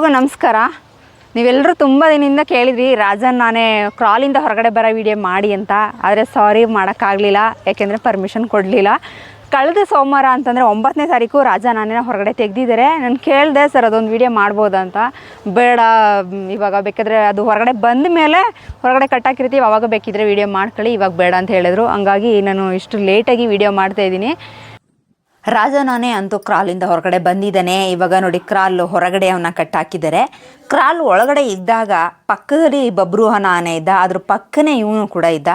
ಎಲ್ರಿಗೂ ನಮಸ್ಕಾರ. ನೀವೆಲ್ಲರೂ ತುಂಬ ದಿನದಿಂದ ಕೇಳಿದ್ರಿ, ರಾಜನ್ ನಾನೇ ಕ್ರಾಲಿಂದ ಹೊರಗಡೆ ಬರೋ ವಿಡಿಯೋ ಮಾಡಿ ಅಂತ. ಆದರೆ ಸಾರಿ ಮಾಡೋಕ್ಕಾಗಲಿಲ್ಲ, ಯಾಕೆಂದರೆ ಪರ್ಮಿಷನ್ ಕೊಡಲಿಲ್ಲ. ಕಳೆದ ಸೋಮವಾರ ಅಂತಂದರೆ ಒಂಬತ್ತನೇ ತಾರೀಕು ರಾಜ ನಾನೇನ ಹೊರಗಡೆ ತೆಗೆದಿದ್ದಾರೆ. ನಾನು ಕೇಳಿದೆ, ಸರ್, ಅದೊಂದು ವಿಡಿಯೋ ಮಾಡ್ಬೋದಂತ ಬೇಡ, ಇವಾಗ ಬೇಕಾದರೆ ಅದು ಹೊರಗಡೆ ಬಂದ ಮೇಲೆ ಹೊರಗಡೆ ಕಟ್ಟಾಕಿರ್ತೀವಿ, ಅವಾಗ ಬೇಕಿದ್ದರೆ ವಿಡಿಯೋ ಮಾಡ್ಕೊಳ್ಳಿ, ಇವಾಗ ಬೇಡ ಅಂತ ಹೇಳಿದ್ರು. ಹಂಗಾಗಿ ನಾನು ಇಷ್ಟು ಲೇಟಾಗಿ ವಿಡಿಯೋ ಮಾಡ್ತಾಯಿದ್ದೀನಿ ರಾಜನಾನೇ ಅಂತೂ ಕ್ರಾಲಿಂದ ಹೊರಗಡೆ ಬಂದಿದ್ದಾನೆ. ಇವಾಗ ನೋಡಿ ಕ್ರಾಲ್ ಹೊರಗಡೆ ಅವನ್ನ ಕಟ್ಟಾಕಿದ್ದಾರೆ. ಕ್ರಾಲ್ ಒಳಗಡೆ ಇದ್ದಾಗ ಪಕ್ಕದಲ್ಲಿ ಬಬ್ರುಹನ ಆನೆ ಇದ್ದ, ಅದ್ರ ಪಕ್ಕನೇ ಇವನು ಕೂಡ ಇದ್ದ.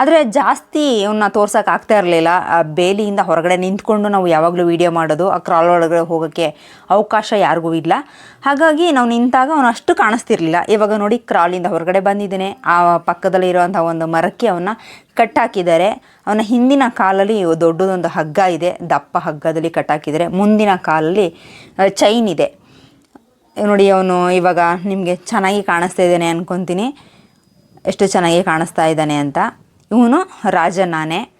ಆದರೆ ಜಾಸ್ತಿ ಇವನ್ನ ತೋರ್ಸೋಕೆ ಆಗ್ತಾ ಇರಲಿಲ್ಲ. ಬೇಲಿಯಿಂದ ಹೊರಗಡೆ ನಿಂತ್ಕೊಂಡು ನಾವು ಯಾವಾಗಲೂ ವೀಡಿಯೋ ಮಾಡೋದು, ಆ ಕ್ರಾಲ್ ಒಳಗಡೆ ಹೋಗೋಕ್ಕೆ ಅವಕಾಶ ಯಾರಿಗೂ ಇಲ್ಲ. ಹಾಗಾಗಿ ನಾವು ನಿಂತಾಗ ಅವನು ಅಷ್ಟು ಕಾಣಿಸ್ತಿರ್ಲಿಲ್ಲ. ಇವಾಗ ನೋಡಿ ಕ್ರಾಲಿಂದ ಹೊರಗಡೆ ಬಂದಿದ್ದಾನೆ. ಆ ಪಕ್ಕದಲ್ಲಿ ಇರುವಂಥ ಒಂದು ಮರಕ್ಕೆ ಅವನ್ನ ಕಟ್ಟಾಕಿದ್ದಾರೆ. ಅವನ ಹಿಂದಿನ ಕಾಲಲ್ಲಿ ದೊಡ್ಡದೊಂದು ಹಗ್ಗ ಇದೆ. ದಪ್ಪ ಹಗ್ಗದಲ್ಲಿ ಕಟ್ಟಾಕಿದ್ದಾರೆ. ಮುಂದಿನ ಕಾಲಲ್ಲಿ ಚೈನ್ ಇದೆ. ನೋಡಿ, ಅವನು ಇವಾಗ ನಿಮಗೆ ಚೆನ್ನಾಗಿ ಕಾಣಿಸ್ತಾ ಇದ್ದಾನೆ ಅನ್ಕೊತೀನಿ. ಎಷ್ಟು ಚೆನ್ನಾಗಿ ಕಾಣಿಸ್ತಾ ಇದ್ದಾನೆ ಅಂತ. ಇವನು ರಾಜನಾನೆ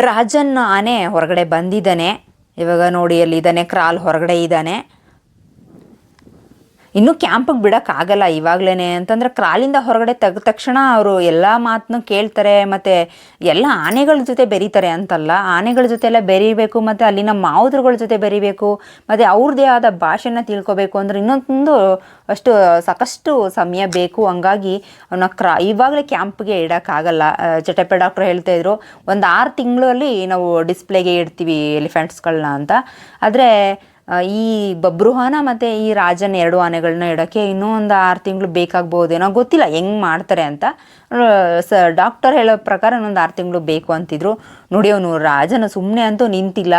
ರಾಜನ್ ಆನೆ ಹೊರಗಡೆ ಬಂದಿದ್ದಾನೆ. ಇವಾಗ ನೋಡಿ ಅಲ್ಲಿ ಇದ್ದಾನೆ ಕ್ರಾಲ್ ಹೊರಗಡೆ ಇದ್ದಾನೆ. ಇನ್ನೂ ಕ್ಯಾಂಪಿಗೆ ಬಿಡೋಕ್ಕಾಗಲ್ಲ ಇವಾಗಲೇ ಅಂತಂದ್ರೆ ಕ್ರಾಲಿಂದ ಹೊರಗಡೆ ತೆಗೆದ ತಕ್ಷಣ ಅವರು ಎಲ್ಲ ಮಾತನ್ನು ಕೇಳ್ತಾರೆ, ಮತ್ತು ಎಲ್ಲ ಆನೆಗಳ ಜೊತೆ ಬೆರೀತಾರೆ ಅಂತಲ್ಲ. ಆನೆಗಳ ಜೊತೆ ಎಲ್ಲ ಬೆರೀಬೇಕು, ಮತ್ತು ಅಲ್ಲಿನ ಮಾವುದ್ರಗಳ ಜೊತೆ ಬೆರೀಬೇಕು, ಮತ್ತು ಅವ್ರದ್ದೇ ಆದ ಭಾಷೆನ ತಿಳ್ಕೊಬೇಕು ಅಂದ್ರೆ ಇನ್ನೊಂದು ಅಷ್ಟು ಸಾಕಷ್ಟು ಸಮಯ ಬೇಕು. ಹಂಗಾಗಿ ಅವನ್ನ ಕ್ರಾ, ಇವಾಗಲೇ ಕ್ಯಾಂಪ್ಗೆ ಇಡೋಕ್ಕಾಗಲ್ಲ. ಚಟಪೆ ಡಾಕ್ಟ್ರ್ ಹೇಳ್ತಾ ಇದ್ರು, ಒಂದು ಆರು ತಿಂಗಳಲ್ಲಿ ನಾವು ಡಿಸ್ಪ್ಲೇಗೆ ಇಡ್ತೀವಿ ಎಲಿಫೆಂಟ್ಸ್ಗಳನ್ನ ಅಂತ. ಆದರೆ ಈ ಬಬ್ರುಹಾನ ಮತ್ತು ಈ ರಾಜನ ಎರಡು ಆನೆಗಳನ್ನ ಇಡೋಕ್ಕೆ ಇನ್ನೂ ಒಂದು ಆರು ತಿಂಗಳು ಬೇಕಾಗ್ಬೋದೇನೋ ಗೊತ್ತಿಲ್ಲ. ಹೆಂಗ್ ಮಾಡ್ತಾರೆ ಅಂತ ಸ ಡಾಕ್ಟರ್ ಹೇಳೋ ಪ್ರಕಾರ ಇನ್ನೊಂದು ಆರು ತಿಂಗಳು ಬೇಕು ಅಂತಿದ್ರು. ನೋಡಿ ಅವನು ರಾಜನ ಸುಮ್ಮನೆ ಅಂತೂ ನಿಂತಿಲ್ಲ.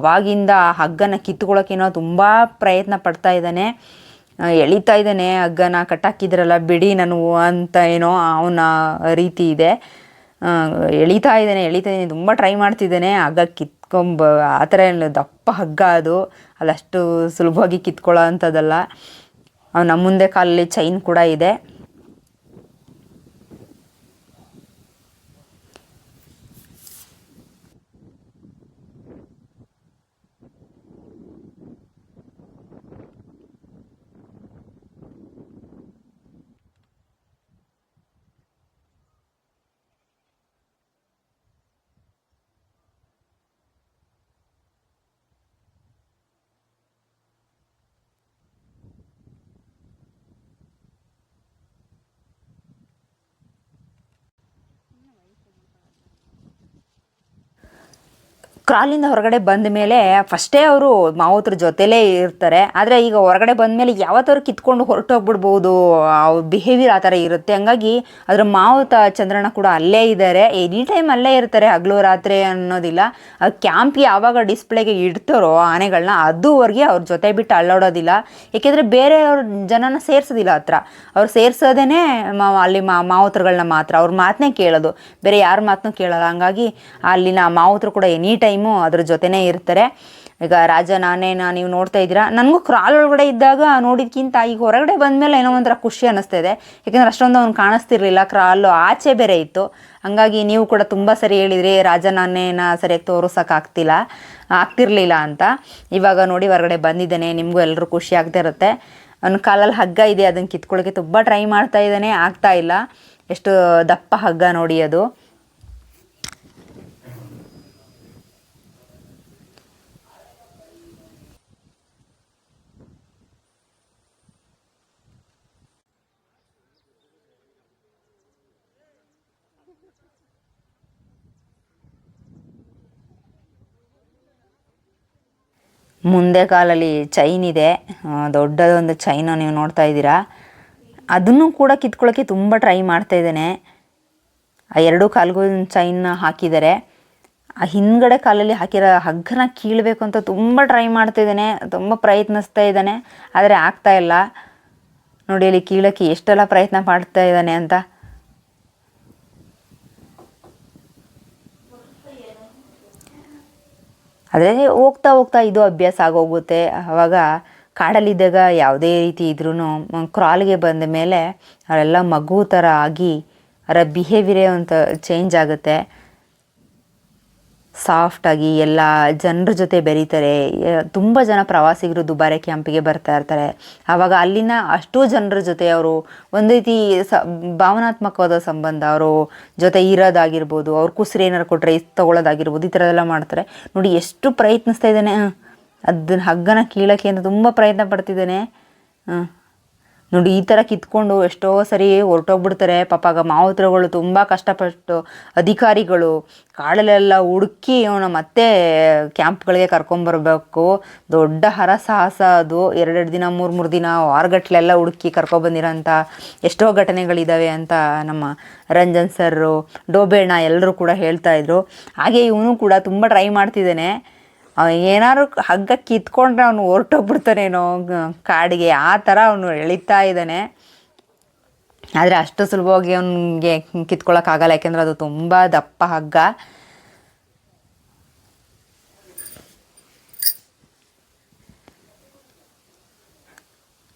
ಅವಾಗಿಂದ ಆ ಹಗ್ಗನ ಕಿತ್ಕೊಳ್ಳೋಕೇನೋ ತುಂಬ ಪ್ರಯತ್ನ ಪಡ್ತಾ ಇದ್ದಾನೆ. ಎಳಿತಾ ಇದ್ದಾನೆ. ಹಗ್ಗನ ಕಟ್ಟಾಕಿದ್ರಲ್ಲ, ಬಿಡಿ ನಾನು ಅಂತ ಏನೋ ಅವನ ರೀತಿ ಇದೆ. ಎಳಿತಾ ಇದ್ದಾನೆ, ಎಳಿತಾ ಇದ್ದೀನಿ, ತುಂಬ ಟ್ರೈ ಮಾಡ್ತಿದ್ದಾನೆ. ಹಗ್ಗ ಕಿತ್ಕೊಂಬ ಆ ಥರ ಏನು ದಪ್ಪ ಹಗ್ಗ ಅದು. ಅಲ್ಲಷ್ಟು ಸುಲಭವಾಗಿ ಕಿತ್ಕೊಳ್ಳೋ ಅಂಥದ್ದಲ್ಲ. ನಮ್ಮ ಮುಂದೆ ಕಾಲಲ್ಲಿ ಚೈನ್ ಕೂಡ ಇದೆ. ಕ್ರಾಲಿಂದ ಹೊರಗಡೆ ಬಂದ ಮೇಲೆ ಫಸ್ಟೇ ಅವರು ಮಾವತ್ರ ಜೊತೆಲೇ ಇರ್ತಾರೆ. ಆದರೆ ಈಗ ಹೊರಗಡೆ ಬಂದ ಮೇಲೆ ಯಾವತ್ತಾದ್ರು ಕಿತ್ಕೊಂಡು ಹೊರಟೋಗ್ಬಿಡ್ಬೋದು. ಅವ್ರ ಬಿಹೇವಿಯರ್ ಆ ಥರ ಇರುತ್ತೆ. ಹಂಗಾಗಿ ಅದರ ಮಾವುತ ಚಂದ್ರನ ಕೂಡ ಅಲ್ಲೇ ಇದ್ದಾರೆ ಎನಿ ಟೈಮ್ ಅಲ್ಲೇ ಇರ್ತಾರೆ ಹಗಲು ರಾತ್ರಿ ಅನ್ನೋದಿಲ್ಲ. ಆ ಕ್ಯಾಂಪ್ ಯಾವಾಗ ಡಿಸ್ಪ್ಲೇಗೆ ಇಡ್ತಾರೋ ಆನೆಗಳನ್ನ ಅದುವರೆಗೆ ಅವ್ರ ಜೊತೆ ಬಿಟ್ಟು ಅಳ್ಳಾಡೋದಿಲ್ಲ ಏಕೆಂದರೆ ಬೇರೆಯವ್ರ ಜನನ ಸೇರ್ಸೋದಿಲ್ಲ ಹತ್ರ. ಅವ್ರು ಸೇರಿಸೋದೇ ಅಲ್ಲಿ ಮಾವುತರುಗಳನ್ನ ಮಾತ್ರ. ಅವ್ರ ಮಾತನ್ನೇ ಕೇಳೋದು. ಬೇರೆ ಯಾರ ಮಾತನ್ನೂ ಕೇಳೋಲ್ಲ. ಹಂಗಾಗಿ ಅಲ್ಲಿನ ಮಾವುತರು ಕೂಡ ಎನಿ ಟೈಮು ಅದ್ರ ಜೊತೆನೇ ಇರ್ತಾರೆ. ಈಗ ರಾಜ ನಾನೇನ ನೀವು ನೋಡ್ತಾ ಇದ್ದೀರಾ? ನನಗೂ ಕ್ರಾಲ್ ಒಳಗಡೆ ಇದ್ದಾಗ ನೋಡಿದ್ಕಿಂತ ಈಗ ಹೊರಗಡೆ ಬಂದಮೇಲೆ ಏನೋ ಒಂಥರ ಖುಷಿ ಅನ್ನಿಸ್ತಾ ಇದೆ. ಯಾಕೆಂದ್ರೆ ಅಷ್ಟೊಂದು ಅವ್ನು ಕಾಣಿಸ್ತಿರ್ಲಿಲ್ಲ ಕ್ರಾಲು ಆಚೆ ಬೇರೆ ಇತ್ತು. ಹಂಗಾಗಿ ನೀವು ಕೂಡ ತುಂಬ ಸರಿ ಹೇಳಿದ್ರಿ, ರಾಜ ನಾನೇನ ಸರಿಯಾಗಿ ತೋರಿಸೋಕ್ಕಾಗ್ತಿಲ್ಲ, ಆಗ್ತಿರ್ಲಿಲ್ಲ ಅಂತ. ಇವಾಗ ನೋಡಿ ಹೊರಗಡೆ ಬಂದಿದ್ದಾನೆ, ನಿಮಗೂ ಎಲ್ಲರೂ ಖುಷಿ ಇರುತ್ತೆ. ಅವ್ನ ಕಾಲಲ್ಲಿ ಹಗ್ಗ ಇದೆ ಅದನ್ನು ಕಿತ್ಕೊಳ್ಳೋಕ್ಕೆ ತುಂಬ ಟ್ರೈ ಮಾಡ್ತಾ ಇದ್ದಾನೆ, ಆಗ್ತಾ ಇಲ್ಲ. ಎಷ್ಟು ದಪ್ಪ ಹಗ್ಗ ನೋಡಿ ಅದು. ಮುಂದೆ ಕಾಲಲ್ಲಿ ಚೈನ್ ಇದೆ. ದೊಡ್ಡದೊಂದು ಚೈನ ನೀವು ನೋಡ್ತಾ ಇದ್ದೀರಾ. ಅದನ್ನು ಕೂಡ ಕಿತ್ಕೊಳ್ಳೋಕ್ಕೆ ತುಂಬ ಟ್ರೈ ಮಾಡ್ತಾ ಇದ್ದೇನೆ. ಆ ಎರಡೂ ಕಾಲಿಗೂ ಚೈನ್ನ ಹಾಕಿದ್ದಾರೆ ಆ ಹಿಂದ್ಗಡೆ ಕಾಲಲ್ಲಿ ಹಾಕಿರೋ ಹಗ್ಗನ ಕೀಳಬೇಕು ಅಂತ ತುಂಬ ಟ್ರೈ ಮಾಡ್ತಾ ಇದ್ದೇನೆ. ತುಂಬ ಪ್ರಯತ್ನಿಸ್ತಾ ಇದ್ದಾನೆ. ಆದರೆ ಆಗ್ತಾ ಇಲ್ಲ. ನೋಡಿ, ಅಲ್ಲಿ ಕೀಳೋಕ್ಕೆ ಎಷ್ಟೆಲ್ಲ ಪ್ರಯತ್ನ ಮಾಡ್ತಾ ಇದ್ದಾನೆ ಅಂತ. ಆದರೆ ಹೋಗ್ತಾ ಹೋಗ್ತಾ ಇದು ಅಭ್ಯಾಸ ಆಗೋಗುತ್ತೆ. ಆವಾಗ ಕಾಡಲ್ಲಿದ್ದಾಗ ಯಾವುದೇ ರೀತಿ ಇದ್ರೂ ಕ್ರಾಲ್ಗೆ ಬಂದ ಮೇಲೆ ಅವರೆಲ್ಲ ಮಗು ಥರ ಆಗಿ ಅವರ ಬಿಹೇವಿಯರೇ ಅಂತ ಚೇಂಜ್ ಆಗುತ್ತೆ. ಸಾಫ್ಟಾಗಿ ಎಲ್ಲ ಜನರ ಜೊತೆ ಬೆರೀತಾರೆ. ತುಂಬ ಜನ ಪ್ರವಾಸಿಗರು ದುಬಾರೆ ಕ್ಯಾಂಪಿಗೆ ಬರ್ತಾ ಇರ್ತಾರೆ. ಆವಾಗ ಅಲ್ಲಿನ ಅಷ್ಟೂ ಜನರ ಜೊತೆ ಅವರು ಒಂದು ರೀತಿ ಸ, ಭಾವನಾತ್ಮಕವಾದ ಸಂಬಂಧ, ಅವರು ಜೊತೆ ಇರೋದಾಗಿರ್ಬೋದು, ಅವ್ರ ಕುಸ್ರಿ ಏನಾರು ಕೊಟ್ಟರೆ ತೊಗೊಳೋದಾಗಿರ್ಬೋದು ಈ ಥರದೆಲ್ಲ ಮಾಡ್ತಾರೆ. ನೋಡಿ ಎಷ್ಟು ಪ್ರಯತ್ನಿಸ್ತಾ ಇದ್ದಾನೆ. ಅದನ್ನ ಹಗ್ಗನ ಕೀಳಕ್ಕೆ ಅಂತ ತುಂಬ ಪ್ರಯತ್ನ ಪಡ್ತಿದ್ದಾನೆ. ನೋಡಿ, ಈ ಥರ ಕಿತ್ಕೊಂಡು ಎಷ್ಟೋ ಸರಿ ಹೊರಟೋಗ್ಬಿಡ್ತಾರೆ. ಪಾಪಾಗ ಮಾವುತ್ರಗಳು ತುಂಬ ಕಷ್ಟಪಟ್ಟು ಅಧಿಕಾರಿಗಳು ಕಾಡಲೆಲ್ಲ ಹುಡುಕಿ ಅವನ ಮತ್ತೆ ಕ್ಯಾಂಪ್ಗಳಿಗೆ ಕರ್ಕೊಂಬರ್ಬೇಕು ದೊಡ್ಡ ಹರಸಾಹಸ ಅದು. ಎರಡೆರಡು ದಿನ, ಮೂರು ಮೂರು ದಿನ ವಾರಗಟ್ಲೆಲ್ಲ ಹುಡುಕಿ ಕರ್ಕೊಬಂದಿರೋಂಥ ಎಷ್ಟೋ ಘಟನೆಗಳಿದ್ದಾವೆ ಅಂತ ನಮ್ಮ ರಂಜನ್ ಸರ್ರು ಡೋಬೇಣ ಎಲ್ಲರೂ ಕೂಡ ಹೇಳ್ತಾ ಇದ್ರು. ಹಾಗೆ ಇವನು ಕೂಡ ತುಂಬ ಟ್ರೈ ಮಾಡ್ತಿದ್ದಾನೆ. ಏನಾದ್ರು ಹಗ್ಗ ಕಿತ್ಕೊಂಡ್ರೆ ಅವನು ಹೊರಟೋಗ್ಬಿಡ್ತಾನೇನೋ ಕಾಡಿಗೆ. ಆ ಥರ ಅವನು ಎಳಿತಾ ಇದ್ದಾನೆ. ಆದರೆ ಅಷ್ಟು ಸುಲಭವಾಗಿ ಅವನಿಗೆ ಕಿತ್ಕೊಳ್ಳೋಕ್ಕಾಗಲ್ಲ ಯಾಕೆಂದರೆ ಅದು ತುಂಬ ದಪ್ಪ ಹಗ್ಗ.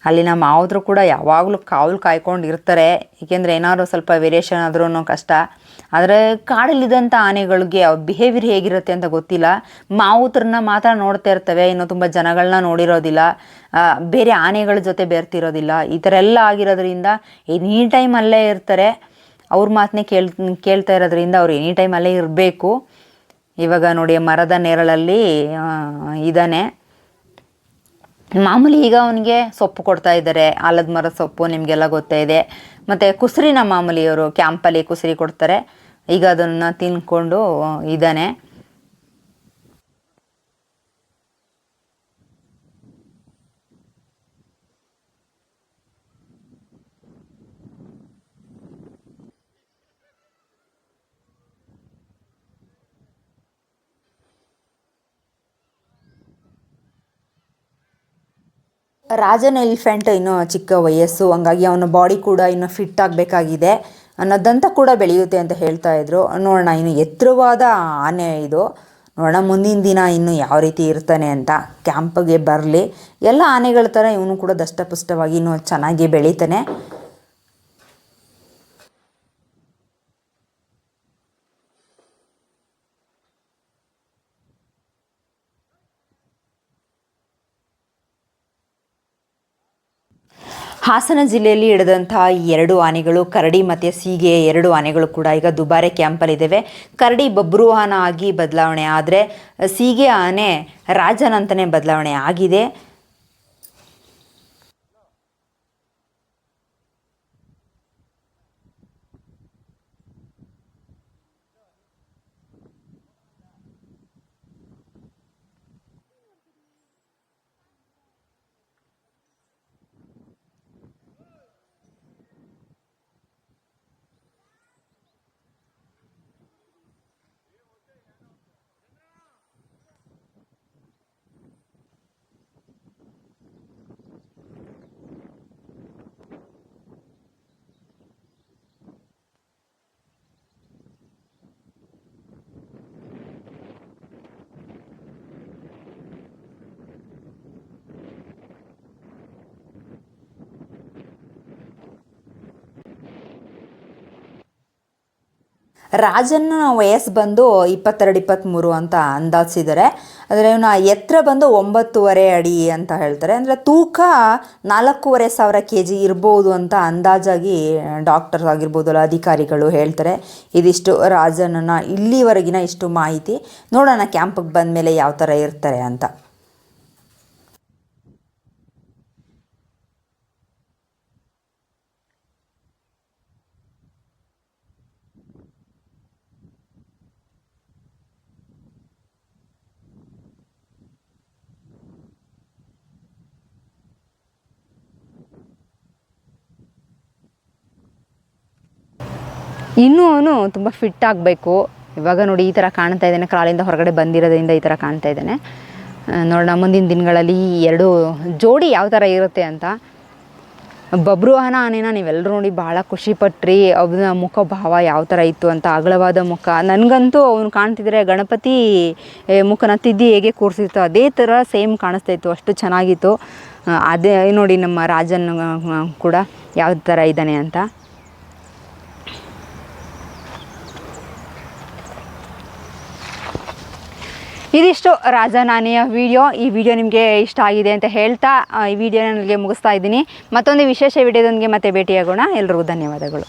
ಅಲ್ಲಿನ ಮಾವುದ್ರು ಕೂಡ ಯಾವಾಗಲೂ ಕಾವಲು ಕಾಯ್ಕೊಂಡು ಇರ್ತಾರೆ ಏಕೆಂದರೆ ಏನಾದ್ರು ಸ್ವಲ್ಪ ವೇರಿಯೇಷನ್ ಆದ್ರೂ ಕಷ್ಟ. ಆದರೆ ಕಾಡಲ್ಲಿದ್ದಂಥ ಆನೆಗಳಿಗೆ ಅವ್ರ ಬಿಹೇವಿಯರ್ ಹೇಗಿರುತ್ತೆ ಅಂತ ಗೊತ್ತಿಲ್ಲ. ಮಾವುತರನ್ನ ಮಾತ್ರ ನೋಡ್ತಾ ಇರ್ತವೆ, ಇನ್ನು ತುಂಬ ಜನಗಳನ್ನ ನೋಡಿರೋದಿಲ್ಲ. ಬೇರೆ ಆನೆಗಳ ಜೊತೆ ಬೆರ್ತಿರೋದಿಲ್ಲ. ಈ ಥರ ಎಲ್ಲ ಆಗಿರೋದ್ರಿಂದ ಎನಿ ಟೈಮ್ ಅಲ್ಲೇ ಇರ್ತಾರೆ. ಅವ್ರ ಮಾತನ್ನೇ ಕೇಳ್, ಕೇಳ್ತಾ ಇರೋದ್ರಿಂದ ಅವ್ರು ಎನಿ ಟೈಮ್ ಅಲ್ಲೇ ಇರಬೇಕು. ಇವಾಗ ನೋಡಿ ಮರದ ನೆರಳಲ್ಲಿ ಇದ್ದಾನೆ ಮಾಮೂಲಿ ಈಗ ಅವನಿಗೆ ಸೊಪ್ಪು ಕೊಡ್ತಾ ಇದ್ದಾರೆ. ಆಲದ ಮರದ ಸೊಪ್ಪು ನಿಮಗೆಲ್ಲ ಗೊತ್ತೇ ಇದೆ. ಮತ್ತು ಕುಸ್ರಿನ ಮಾಮೂಲಿಯವರು ಕ್ಯಾಂಪಲ್ಲಿ ಕುಸ್ರಿ ಕೊಡ್ತಾರೆ. ಈಗ ಅದನ್ನು ತಿನ್ಕೊಂಡು ಇದ್ದಾನೆ. ರಾಜನ ಎಲಿಫೆಂಟ್ ಇನ್ನೂ ಚಿಕ್ಕ ವಯಸ್ಸು, ಹಂಗಾಗಿ ಅವನ ಬಾಡಿ ಕೂಡ ಇನ್ನೂ ಫಿಟ್ ಆಗಬೇಕಾಗಿದೆ. ಅನ್ನೋದಂತ ಕೂಡ ಬೆಳೆಯುತ್ತೆ ಅಂತ ಹೇಳ್ತಾ ಇದ್ರು. ನೋಡೋಣ, ಇನ್ನು ಎತ್ತರವಾದ ಆನೆ ಇದು. ನೋಡೋಣ, ಮುಂದಿನ ದಿನ ಇನ್ನು ಯಾವ ರೀತಿ ಇರ್ತಾನೆ ಅಂತ ಕ್ಯಾಂಪ್ಗೆ ಬರಲಿ. ಎಲ್ಲ ಆನೆಗಳ ಥರ ಇವನು ಕೂಡ ದಷ್ಟಪುಷ್ಟವಾಗಿ ಇನ್ನೂ ಚೆನ್ನಾಗಿ ಬೆಳೀತಾನೆ. ಹಾಸನ ಜಿಲ್ಲೆಯಲ್ಲಿ ಹಿಡಿದಂತಹ ಎರಡು ಆನೆಗಳು, ಕರಡಿ ಮತ್ತು ಸೀಗೆ ಎರಡು ಆನೆಗಳು ಕೂಡ ಈಗ ದುಬಾರೆ ಕ್ಯಾಂಪಲ್ಲಿದ್ದಾವೆ. ಕರಡಿ ಬಬ್ರುವಾಹನ ಆಗಿ ಬದಲಾವಣೆ ಆದರೆ ಸೀಗೆ ಆನೆ ರಾಜನಂತನೇ ಬದಲಾವಣೆ ಆಗಿದೆ. ರಾಜನ ವಯಸ್ಸು ಬಂದು ಇಪ್ಪತ್ತೆರಡು, ಇಪ್ಪತ್ತ್ಮೂರು ಅಂತ ಅಂದಾಜಿಸಿದ್ದಾರೆ. ಅಂದರೆ ಇವನ ಎತ್ತರ ಬಂದು ಒಂಬತ್ತುವರೆ ಅಡಿ ಅಂತ ಹೇಳ್ತಾರೆ. ಅಂದರೆ ತೂಕ ನಾಲ್ಕೂವರೆ ಸಾವಿರ ಕೆ ಜಿ ಇರ್ಬೋದು ಅಂತ ಅಂದಾಜಾಗಿ ಡಾಕ್ಟರ್ಸ್ ಆಗಿರ್ಬೋದು ಅಲ್ಲ, ಅಧಿಕಾರಿಗಳು ಹೇಳ್ತಾರೆ. ಇದಿಷ್ಟು ರಾಜನನ್ನು ಇಲ್ಲಿವರೆಗಿನ ಇಷ್ಟು ಮಾಹಿತಿ. ನೋಡೋಣ ಕ್ಯಾಂಪಿಗೆ ಬಂದ ಮೇಲೆ ಯಾವ ಥರ ಇರ್ತಾರೆ ಅಂತ. ಇನ್ನೂ ಅವನು ತುಂಬ ಫಿಟ್ ಆಗಬೇಕು. ಇವಾಗ ನೋಡಿ ಈ ಥರ ಕಾಣ್ತಾ ಇದ್ದಾನೆ. ಕಾಲಿಂದ ಹೊರಗಡೆ ಬಂದಿರೋದ್ರಿಂದ ಈ ಥರ ಕಾಣ್ತಾ ಇದ್ದಾನೆ. ನೋಡಿ ನೋಡೋಣ, ಮುಂದಿನ ದಿನಗಳಲ್ಲಿ ಎರಡು ಜೋಡಿ ಯಾವ ಥರ ಇರುತ್ತೆ ಅಂತ. ಬಬ್ರುವಾಹನ ಆನೆನ ನೀವೆಲ್ಲರೂ ನೋಡಿ ಭಾಳ ಖುಷಿಪಟ್ರಿ ಅವನ ಮುಖ ಭಾವ ಯಾವ ಥರ ಇತ್ತು ಅಂತ ಅಗಲವಾದ ಮುಖ. ನನಗಂತೂ ಅವನು ಕಾಣ್ತಿದ್ರೆ ಗಣಪತಿ ಮುಖನ ತಿದ್ದಿ ಹೇಗೆ ಕೂರಿಸಿತ್ತು ಅದೇ ಥರ ಸೇಮ್ ಕಾಣಿಸ್ತಾ ಇತ್ತು. ಅಷ್ಟು ಚೆನ್ನಾಗಿತ್ತು. ಅದೇ ನೋಡಿ ನಮ್ಮ ರಾಜನ್ ಕೂಡ ಯಾವ ಥರ ಇದ್ದಾನೆ ಅಂತ. ಇದಿಷ್ಟು ರಾಜನಾನಿಯ ವಿಡಿಯೋ ಈ ವಿಡಿಯೋ ನಿಮಗೆ ಇಷ್ಟ ಆಗಿದೆ ಅಂತ ಹೇಳ್ತಾ ಈ ವಿಡಿಯೋನ ನನಗೆ ಮುಗಿಸ್ತಾ ಇದ್ದೀನಿ. ಮತ್ತೊಂದು ವಿಶೇಷ ವಿಡಿಯೋದೊಂದಿಗೆ ಮತ್ತೆ ಭೇಟಿಯಾಗೋಣ. ಎಲ್ರಿಗೂ ಧನ್ಯವಾದಗಳು.